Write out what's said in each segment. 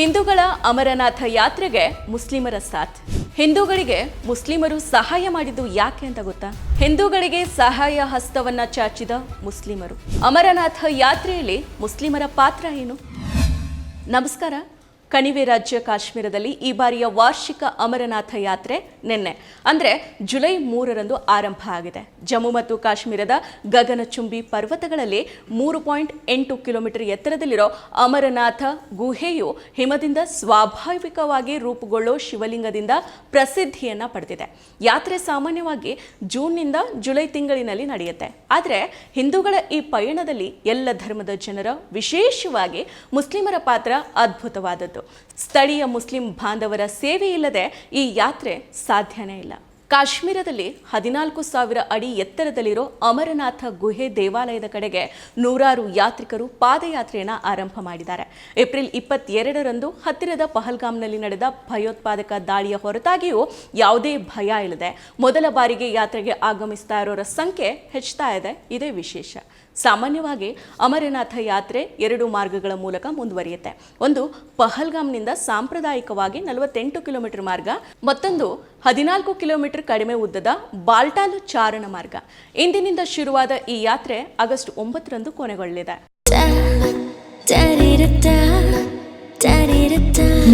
ಹಿಂದೂಗಳ ಅಮರನಾಥ ಯಾತ್ರೆಗೆ ಮುಸ್ಲಿಮರ ಸಾಥ್. ಹಿಂದೂಗಳಿಗೆ ಮುಸ್ಲಿಮರು ಸಹಾಯ ಮಾಡಿದ್ದು ಯಾಕೆ ಅಂತ ಗೊತ್ತಾ? ಹಿಂದೂಗಳಿಗೆ ಸಹಾಯ ಹಸ್ತವನ್ನ ಚಾಚಿದ ಮುಸ್ಲಿಮರು. ಅಮರನಾಥ ಯಾತ್ರೆಯಲ್ಲಿ ಮುಸ್ಲಿಮರ ಪಾತ್ರ ಏನು? ನಮಸ್ಕಾರ. ಕಣಿವೆ ರಾಜ್ಯ ಕಾಶ್ಮೀರದಲ್ಲಿ ಈ ಬಾರಿಯ ವಾರ್ಷಿಕ ಅಮರನಾಥ ಯಾತ್ರೆ ನಿನ್ನೆ. ಅಂದರೆ ಜುಲೈ ಮೂರರಂದು ಆರಂಭ ಆಗಿದೆ. ಜಮ್ಮು ಮತ್ತು ಕಾಶ್ಮೀರದ ಗಗನಚುಂಬಿ ಪರ್ವತಗಳಲ್ಲಿ ಮೂರು ಪಾಯಿಂಟ್ ಎಂಟು ಕಿಲೋಮೀಟರ್ ಎತ್ತರದಲ್ಲಿರೋ ಅಮರನಾಥ ಗುಹೆಯು ಹಿಮದಿಂದ ಸ್ವಾಭಾವಿಕವಾಗಿ ರೂಪುಗೊಳ್ಳೋ ಶಿವಲಿಂಗದಿಂದ ಪ್ರಸಿದ್ಧಿಯನ್ನು ಪಡೆದಿದೆ. ಯಾತ್ರೆ ಸಾಮಾನ್ಯವಾಗಿ ಜೂನ್ನಿಂದ ಜುಲೈ ತಿಂಗಳಿನಲ್ಲಿ ನಡೆಯುತ್ತೆ. ಆದರೆ ಹಿಂದೂಗಳ ಈ ಪಯಣದಲ್ಲಿ ಎಲ್ಲ ಧರ್ಮದ ಜನರ ವಿಶೇಷವಾಗಿ ಮುಸ್ಲಿಮರ ಪಾತ್ರ ಅದ್ಭುತವಾದದ್ದು. ಸ್ಥಳೀಯ ಮುಸ್ಲಿಂ ಬಾಂಧವರ ಸೇವೆ ಇಲ್ಲದೆ ಈ ಯಾತ್ರೆ ಸಾಧ್ಯನೇ ಇಲ್ಲ. ಕಾಶ್ಮೀರದಲ್ಲಿ ಹದಿನಾಲ್ಕು ಸಾವಿರ ಅಡಿ ಎತ್ತರದಲ್ಲಿರೋ ಅಮರನಾಥ ಗುಹೆ ದೇವಾಲಯದ ಕಡೆಗೆ ನೂರಾರು ಯಾತ್ರಿಕರು ಪಾದಯಾತ್ರೆಯನ್ನು ಆರಂಭ ಮಾಡಿದ್ದಾರೆ. ಏಪ್ರಿಲ್ ಇಪ್ಪತ್ತೆರಡರಂದು ಹತ್ತಿರದ ಪಹಲ್ಗಾಮ್ನಲ್ಲಿ ನಡೆದ ಭಯೋತ್ಪಾದಕ ದಾಳಿಯ ಹೊರತಾಗಿಯೂ ಯಾವುದೇ ಭಯ ಇಲ್ಲದೆ ಮೊದಲ ಬಾರಿಗೆ ಯಾತ್ರೆಗೆ ಆಗಮಿಸ್ತಾ ಇರೋರ ಸಂಖ್ಯೆ ಹೆಚ್ಚುತ್ತಾ ಇದೆ. ಇದೇ ವಿಶೇಷ. ಸಾಮಾನ್ಯವಾಗಿ ಅಮರನಾಥ ಯಾತ್ರೆ ಎರಡು ಮಾರ್ಗಗಳ ಮೂಲಕ ಮುಂದುವರಿಯುತ್ತೆ. ಒಂದು ಪಹಲ್ಗಾಮ್ನಿಂದ ಸಾಂಪ್ರದಾಯಿಕವಾಗಿ ನಲವತ್ತೆಂಟು ಕಿಲೋಮೀಟರ್ ಮಾರ್ಗ, ಮತ್ತೊಂದು ಹದಿನಾಲ್ಕು ಕಿಲೋಮೀಟರ್ ಕಡಿಮೆ ಉದ್ದದ ಬಾಲ್ಟಾಲು ಚಾರಣ ಮಾರ್ಗ. ಇಂದಿನಿಂದ ಶುರುವಾದ ಈ ಯಾತ್ರೆ ಆಗಸ್ಟ್ ಒಂಬತ್ತರಂದು ಕೊನೆಗೊಳ್ಳಲಿದೆ.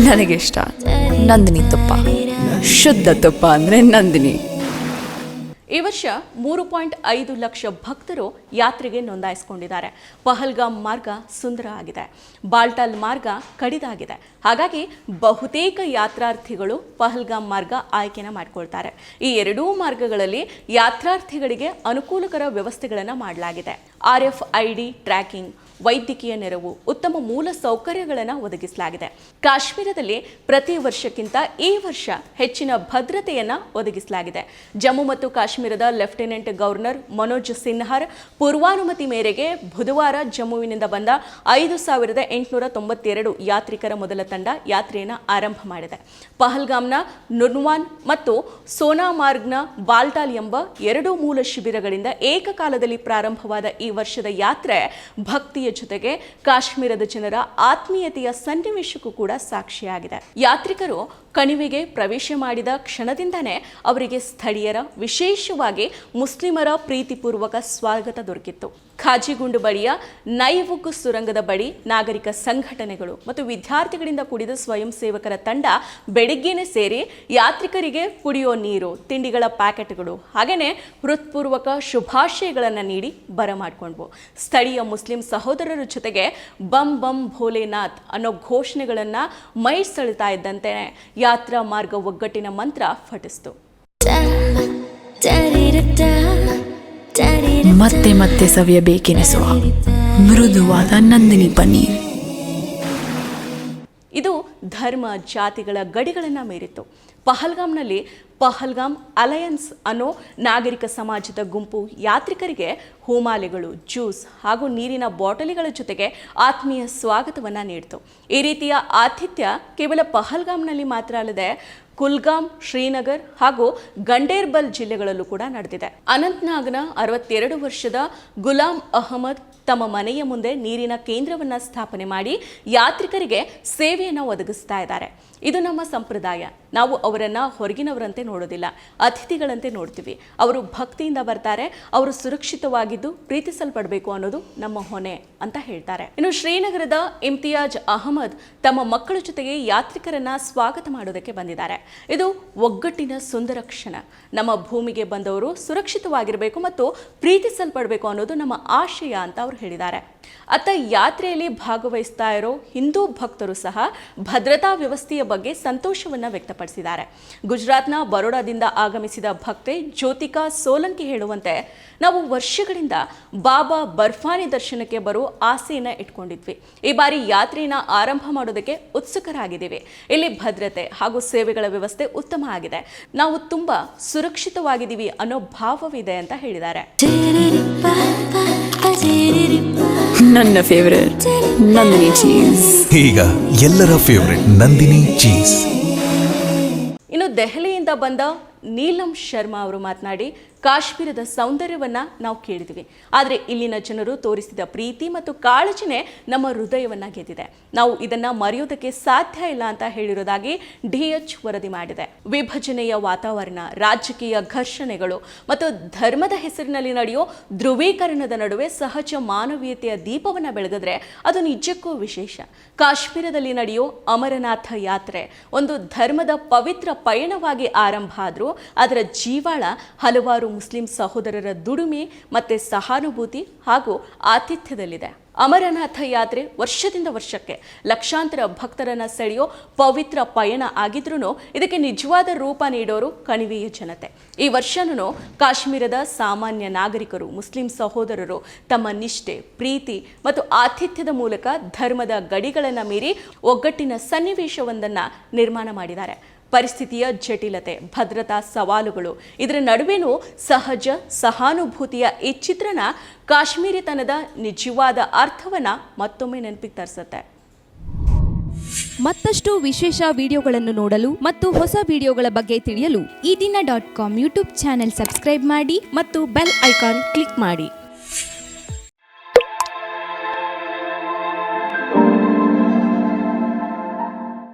ನನಗೆ ಇಷ್ಟ. ನಂದಿನಿ ತುಪ್ಪ. ಶುದ್ಧ ತುಪ್ಪ ಅಂದ್ರೆ ನಂದಿನಿ. ಈ ವರ್ಷ ಮೂರು ಪಾಯಿಂಟ್ ಐದು ಲಕ್ಷ ಭಕ್ತರು ಯಾತ್ರೆಗೆ ನೋಂದಾಯಿಸಿಕೊಂಡಿದ್ದಾರೆ. ಪಹಲ್ಗಾಮ್ ಮಾರ್ಗ ಸುಂದರ ಆಗಿದೆ. ಬಾಲ್ಟಾಲ್ ಮಾರ್ಗ ಕಡಿದಾಗಿದೆ. ಹಾಗಾಗಿ ಬಹುತೇಕ ಯಾತ್ರಾರ್ಥಿಗಳು ಪಹಲ್ಗಾಮ್ ಮಾರ್ಗ ಆಯ್ಕೆನ ಮಾಡಿಕೊಳ್ತಾರೆ. ಈ ಎರಡೂ ಮಾರ್ಗಗಳಲ್ಲಿ ಯಾತ್ರಾರ್ಥಿಗಳಿಗೆ ಅನುಕೂಲಕರ ವ್ಯವಸ್ಥೆಗಳನ್ನು ಮಾಡಲಾಗಿದೆ. R F I D tracking ವೈದ್ಯಕೀಯ ನೆರವು ಉತ್ತಮ ಮೂಲ ಸೌಕರ್ಯಗಳನ್ನು ಒದಗಿಸಲಾಗಿದೆ. ಕಾಶ್ಮೀರದಲ್ಲಿ ಪ್ರತಿ ವರ್ಷಕ್ಕಿಂತ ಈ ವರ್ಷ ಹೆಚ್ಚಿನ ಭದ್ರತೆಯನ್ನು ಒದಗಿಸಲಾಗಿದೆ. ಜಮ್ಮು ಮತ್ತು ಕಾಶ್ಮೀರದ ಲೆಫ್ಟಿನೆಂಟ್ ಗವರ್ನರ್ ಮನೋಜ್ ಸಿನ್ಹಾರ್ ಪೂರ್ವಾನುಮತಿ ಮೇರೆಗೆ ಬುಧವಾರ ಜಮ್ಮುವಿನಿಂದ ಬಂದ ಐದು ಸಾವಿರದ ಎಂಟುನೂರ ತೊಂಬತ್ತೆರಡು ಯಾತ್ರಿಕರ ಮೊದಲ ತಂಡ ಯಾತ್ರೆಯನ್ನು ಆರಂಭ ಮಾಡಿದೆ. ಪಹಲ್ಗಾಮ್ನ ನುರ್ವಾನ್ ಮತ್ತು ಸೋನಾಮಾರ್ಗ್ನ ಬಾಲ್ಟಾಲ್ ಎಂಬ ಎರಡು ಮೂಲ ಶಿಬಿರಗಳಿಂದ ಏಕಕಾಲದಲ್ಲಿ ಪ್ರಾರಂಭವಾದ ಈ ವರ್ಷದ ಯಾತ್ರೆ ಭಕ್ತಿಯ ಜೊತೆಗೆ ಕಾಶ್ಮೀರದ ಜನರ ಆತ್ಮೀಯತೆಯ ಸನ್ನಿವೇಶಕ್ಕೂ ಕೂಡ ಸಾಕ್ಷಿಯಾಗಿದೆ. ಯಾತ್ರಿಕರು ಕಣಿವೆಗೆ ಪ್ರವೇಶ ಮಾಡಿದ ಕ್ಷಣದಿಂದನೇ ಅವರಿಗೆ ಸ್ಥಳೀಯರ, ವಿಶೇಷವಾಗಿ ಮುಸ್ಲಿಮರ ಪ್ರೀತಿಪೂರ್ವಕ ಸ್ವಾಗತ ದೊರಕಿತ್ತು. ಖಾಜಿಗುಂಡು ಬಳಿಯ ನೈವುಗ್ ಸುರಂಗದ ಬಳಿ ನಾಗರಿಕ ಸಂಘಟನೆಗಳು ಮತ್ತು ವಿದ್ಯಾರ್ಥಿಗಳಿಂದ ಕೂಡಿದ ಸ್ವಯಂ ಸೇವಕರ ತಂಡ ಬೆಳಿಗ್ಗೆನೆ ಸೇರಿ ಯಾತ್ರಿಕರಿಗೆ ಕುಡಿಯೋ ನೀರು, ತಿಂಡಿಗಳ ಪ್ಯಾಕೆಟ್ಗಳು ಹಾಗೆಯೇ ಹೃತ್ಪೂರ್ವಕ ಶುಭಾಶಯಗಳನ್ನು ನೀಡಿ ಬರಮಾಡಿಕೊಂಡ್ವು ಸ್ಥಳೀಯ ಮುಸ್ಲಿಂ ಸಹೋದರರ ಜೊತೆಗೆ ಬಂ ಬಂ ಭೋಲೆನಾಥ್ ಅನ್ನೋ ಘೋಷಣೆಗಳನ್ನು ಮೈ ಇದ್ದಂತೆ ಯಾತ್ರಾ ಮಾರ್ಗ ಒಗ್ಗಟ್ಟಿನ ಮಂತ್ರ ಫಟಿಸ್ತು. ಮತ್ತೆ ಮತ್ತೆ ಸವಿಯಬೇಕೆನಿಸುವ ಮೃದುವಾದ ನಂದಿನಿ ಪನ್ನೀರ್. ಇದು ಧರ್ಮ ಜಾತಿಗಳ ಗಡಿಗಳನ್ನು ಮೀರಿತ್ತು. ಪಹಲ್ಗಾಮ್ನಲ್ಲಿ ಪಹಲ್ಗಾಮ್ ಅಲಯನ್ಸ್ ಅನ್ನೋ ನಾಗರಿಕ ಸಮಾಜದ ಗುಂಪು ಯಾತ್ರಿಕರಿಗೆ ಹೂಮಾಲೆಗಳು, ಜ್ಯೂಸ್ ಹಾಗೂ ನೀರಿನ ಬಾಟಲಿಗಳ ಜೊತೆಗೆ ಆತ್ಮೀಯ ಸ್ವಾಗತವನ್ನು ನೀಡಿತು. ಈ ರೀತಿಯ ಆತಿಥ್ಯ ಕೇವಲ ಪಹಲ್ಗಾಮ್ನಲ್ಲಿ ಮಾತ್ರ ಅಲ್ಲದೆ ಕುಲ್ಗಾಮ್, ಶ್ರೀನಗರ್ ಹಾಗೂ ಗಂಡೇರ್ಬಲ್ ಜಿಲ್ಲೆಗಳಲ್ಲೂ ಕೂಡ ನಡೆದಿದೆ. ಅನಂತ್ನಾಗ್ನ ಅರವತ್ತೆರಡು ವರ್ಷದ ಗುಲಾಂ ಅಹಮದ್ ತಮ್ಮ ಮನೆಯ ಮುಂದೆ ನೀರಿನ ಕೇಂದ್ರವನ್ನು ಸ್ಥಾಪನೆ ಮಾಡಿ ಯಾತ್ರಿಕರಿಗೆ ಸೇವೆಯನ್ನು ಒದಗಿಸ್ತಾ ಇದ್ದಾರೆ. ಇದು ನಮ್ಮ ಸಂಪ್ರದಾಯ. ನಾವು ಅವರನ್ನು ಹೊರಗಿನವರಂತೆ ನೋಡೋದಿಲ್ಲ. ಅತಿಥಿಗಳಂತೆ ನೋಡ್ತೀವಿ. ಅವರು ಭಕ್ತಿಯಿಂದ ಬರ್ತಾರೆ. ಅವರು ಸುರಕ್ಷಿತವಾಗಿದ್ದು ಪ್ರೀತಿಸಲ್ಪಡಬೇಕು ಅನ್ನೋದು ನಮ್ಮ ಹೊಣೆ ಅಂತ ಹೇಳ್ತಾರೆ. ಇನ್ನು ಶ್ರೀನಗರದ ಇಮ್ತಿಯಾಜ್ ಅಹಮದ್ ತಮ್ಮ ಮಕ್ಕಳ ಜೊತೆಗೆ ಯಾತ್ರಿಕರನ್ನ ಸ್ವಾಗತ ಮಾಡೋದಕ್ಕೆ ಬಂದಿದ್ದಾರೆ. ಇದು ಒಗ್ಗಟ್ಟಿನ ಸುಂದರ ಕ್ಷಣ. ನಮ್ಮ ಭೂಮಿಗೆ ಬಂದವರು ಸುರಕ್ಷಿತವಾಗಿರಬೇಕು ಮತ್ತು ಪ್ರೀತಿಸಲ್ಪಡಬೇಕು ಅನ್ನೋದು ನಮ್ಮ ಆಶಯ ಅಂತ ಅವರು ಹೇಳಿದ್ದಾರೆ. ಅತ್ತ ಯಾತ್ರೆಯಲ್ಲಿ ಭಾಗವಹಿಸ್ತಾ ಇರೋ ಹಿಂದೂ ಭಕ್ತರು ಸಹ ಭದ್ರತಾ ವ್ಯವಸ್ಥೆಯ ಬಗ್ಗೆ ಸಂತೋಷವನ್ನು ವ್ಯಕ್ತಪಡಿಸಿದ್ದಾರೆ. ಗುಜರಾತ್ನ ಬರೋಡಾದಿಂದ ಆಗಮಿಸಿದ ಭಕ್ತೆ ಜ್ಯೋತಿಕಾ ಸೋಲಂಕಿ ಹೇಳುವಂತೆ ನಾವು ವರ್ಷಗಳಿಂದ ಬಾಬಾ ಬರ್ಫಾನಿ ದರ್ಶನಕ್ಕೆ ಬರೋ ಆಸೆಯನ್ನು ಇಟ್ಕೊಂಡಿದ್ವಿ. ಈ ಬಾರಿ ಯಾತ್ರೆಯನ್ನ ಆರಂಭ ಮಾಡೋದಕ್ಕೆ ಉತ್ಸುಕರಾಗಿದ್ದೀವಿ. ಇಲ್ಲಿ ಭದ್ರತೆ ಹಾಗೂ ಸೇವೆಗಳ ವ್ಯವಸ್ಥೆ ಉತ್ತಮ ಆಗಿದೆ. ನಾವು ತುಂಬಾ ಸುರಕ್ಷಿತವಾಗಿದ್ದೀವಿ ಅನ್ನೋ ಭಾವವಿದೆ ಅಂತ ಹೇಳಿದ್ದಾರೆ. ನನ್ನ ಫೇವರೇಟ್ ನಂದಿನಿ ಚೀಸ್ ಈಗ ಎಲ್ಲರ ಫೇವರೇಟ್ ನಂದಿನಿ ಚೀಸ್ ಇನ್ನು ದೆಹಲಿಯಿಂದ ಬಂದ ನೀಲಂ ಶರ್ಮಾ ಅವರು ಮಾತನಾಡಿ ಕಾಶ್ಮೀರದ ಸೌಂದರ್ಯವನ್ನ ನಾವು ಕೇಳಿದ್ವಿ. ಆದರೆ ಇಲ್ಲಿನ ಜನರು ತೋರಿಸಿದ ಪ್ರೀತಿ ಮತ್ತು ಕಾಳಜಿನೇ ನಮ್ಮ ಹೃದಯವನ್ನ ಗೆದ್ದಿದೆ. ನಾವು ಇದನ್ನ ಮರೆಯೋದಕ್ಕೆ ಸಾಧ್ಯ ಇಲ್ಲ ಅಂತ ಹೇಳಿರೋದಾಗಿ ಡಿಎಚ್ ವರದಿ ಮಾಡಿದೆ. ವಿಭಜನೆಯ ವಾತಾವರಣ, ರಾಜಕೀಯ ಘರ್ಷಣೆಗಳು ಮತ್ತು ಧರ್ಮದ ಹೆಸರಿನಲ್ಲಿ ನಡೆಯೋ ಧ್ರುವೀಕರಣದ ನಡುವೆ ಸಹಜ ಮಾನವೀಯತೆಯ ದೀಪವನ್ನು ಬೆಳಗಿದ್ರೆ ಅದು ನಿಜಕ್ಕೂ ವಿಶೇಷ. ಕಾಶ್ಮೀರದಲ್ಲಿ ನಡೆಯೋ ಅಮರನಾಥ ಯಾತ್ರೆ ಒಂದು ಧರ್ಮದ ಪವಿತ್ರ ಪಯಣವಾಗಿ ಆರಂಭ ಆದರೂ ಅದರ ಜೀವಾಳ ಹಲವಾರು ಮುಸ್ಲಿಂ ಸಹೋದರರ ದುಡಿಮೆ ಮತ್ತೆ ಸಹಾನುಭೂತಿ ಹಾಗೂ ಆತಿಥ್ಯದಲ್ಲಿದೆ. ಅಮರನಾಥ ಯಾತ್ರೆ ವರ್ಷದಿಂದ ವರ್ಷಕ್ಕೆ ಲಕ್ಷಾಂತರ ಭಕ್ತರನ್ನ ಸೆಳೆಯೋ ಪವಿತ್ರ ಪಯಣ ಆಗಿದ್ರೂ ಇದಕ್ಕೆ ನಿಜವಾದ ರೂಪ ನೀಡೋರು ಕಣಿವೆಯ ಜನತೆ. ಈ ವರ್ಷನೂ ಕಾಶ್ಮೀರದ ಸಾಮಾನ್ಯ ನಾಗರಿಕರು, ಮುಸ್ಲಿಂ ಸಹೋದರರು ತಮ್ಮ ನಿಷ್ಠೆ, ಪ್ರೀತಿ ಮತ್ತು ಆತಿಥ್ಯದ ಮೂಲಕ ಧರ್ಮದ ಗಡಿಗಳನ್ನು ಮೀರಿ ಒಗ್ಗಟ್ಟಿನ ಸನ್ನಿವೇಶವೊಂದನ್ನು ನಿರ್ಮಾಣ ಮಾಡಿದ್ದಾರೆ. ಪರಿಸ್ಥಿತಿಯ ಜಟಿಲತೆ, ಭದ್ರತಾ ಸವಾಲುಗಳು. ಇದರ ನಡುವೆನೂ ಸಹಜ, ಸಹಾನುಭೂತಿಯ ಈ ಚಿತ್ರಣ ಕಾಶ್ಮೀರಿತನದ ನಿಜವಾದ ಅರ್ಥವನ್ನು ಮತ್ತೊಮ್ಮೆ ನೆನಪಿಗೆ ತರಿಸುತ್ತೆ. ಮತ್ತಷ್ಟು ವಿಶೇಷ ವಿಡಿಯೋಗಳನ್ನು ನೋಡಲು ಮತ್ತು ಹೊಸ ವಿಡಿಯೋಗಳ ಬಗ್ಗೆ ತಿಳಿಯಲು Ee Dina dot com YouTube channel subscribe ಮಾಡಿ ಮತ್ತು ಬೆಲ್ ಐಕಾನ್ ಕ್ಲಿಕ್ ಮಾಡಿ.